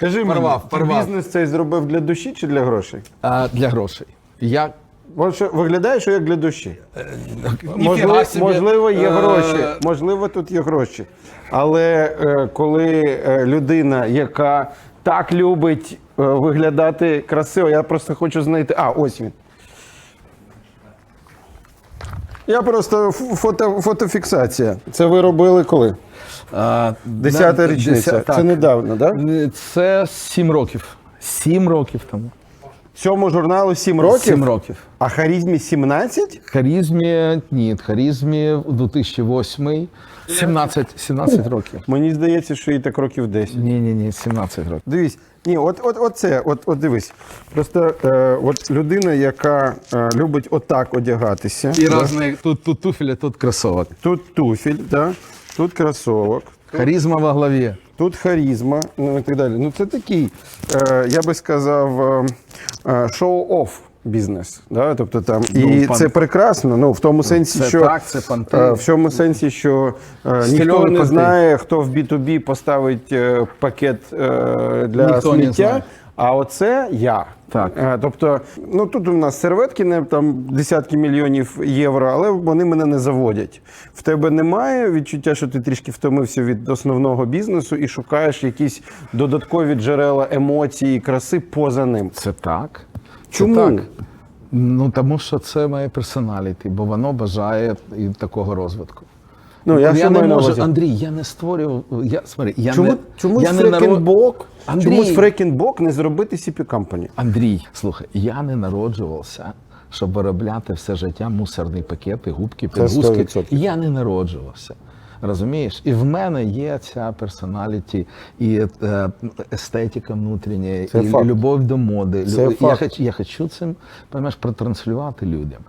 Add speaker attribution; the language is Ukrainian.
Speaker 1: Скажи мені,
Speaker 2: Порвав,
Speaker 1: ти
Speaker 2: порвав.
Speaker 1: бізнес цей зробив для душі чи для грошей?
Speaker 2: А, для грошей. Я
Speaker 1: що виглядає, що як для душі. Можливо,
Speaker 2: собі,
Speaker 1: можливо, є
Speaker 2: е,
Speaker 1: гроші. Можливо, тут є гроші. Але е, коли е, людина, яка так любить е, виглядати красиво, я просто хочу знайти. А, ось він. Я просто фото, фотофіксація. Це ви робили коли? Десята річниця. Це недавно, так? Да?
Speaker 2: Це сім років. Сім років тому.
Speaker 1: Цьому журналу 7 років,
Speaker 2: Сім років.
Speaker 1: а харізмі 17?
Speaker 2: Харізмі, ні, харізмі у 2008 17, 17 років.
Speaker 1: Мені здається, що їй так років 10.
Speaker 2: Ні, ні, ні, 17 років.
Speaker 1: Дивись, ні, от, от, от це, от, от дивись. Просто е, от людина, яка е, любить отак одягатися.
Speaker 2: І
Speaker 1: да?
Speaker 2: різні, тут, тут туфель, тут кросовок.
Speaker 1: Тут туфель, да? тут кросовок,
Speaker 2: Харізма во главі.
Speaker 1: Тут харізма, ну і так далі. Ну це такий, е, я би сказав, е, е, шоу-офф бізнес. Да? Тобто там, і
Speaker 2: Ну, пан-
Speaker 1: це прекрасно, ну в тому сенсі,
Speaker 2: це
Speaker 1: що
Speaker 2: так, це понти.
Speaker 1: е, в цьому сенсі, що е, ніхто не
Speaker 2: панти.
Speaker 1: знає, хто в B2B поставить е, пакет е, для
Speaker 2: Ніхто
Speaker 1: сміття. А оце я.
Speaker 2: Так.
Speaker 1: Е, Тобто, ну тут у нас серветки не там десятки мільйонів євро, але вони мене не заводять. В тебе немає відчуття, що ти трішки втомився від основного бізнесу і шукаєш якісь додаткові джерела емоцій і краси поза ним.
Speaker 2: Це так.
Speaker 1: Чому?
Speaker 2: Це так. Ну тому що це моє персоналіті, бо воно бажає і такого розвитку.
Speaker 1: Ну, я, що
Speaker 2: не
Speaker 1: маю на
Speaker 2: можу,
Speaker 1: увазі?
Speaker 2: Андрій, я не створював. Я, смотри, я
Speaker 1: Чому,
Speaker 2: не,
Speaker 1: чомусь
Speaker 2: я не народ-
Speaker 1: Фрекенбок,
Speaker 2: Андрій.
Speaker 1: чомусь Фрекенбок не зробити CP Company?
Speaker 2: Андрій, слухай, я не народжувався, щоб виробляти все життя мусорні пакети, губки,
Speaker 1: Це
Speaker 2: підгузки.
Speaker 1: 100%.
Speaker 2: Я не народжувався. Розумієш? І в мене є ця персоналіті, і е, естетика внутрішня,
Speaker 1: Це
Speaker 2: і
Speaker 1: факт.
Speaker 2: любов до моди.
Speaker 1: Це
Speaker 2: Лю- я,
Speaker 1: факт.
Speaker 2: хочу, я хочу цим понимаєш, протранслювати людям.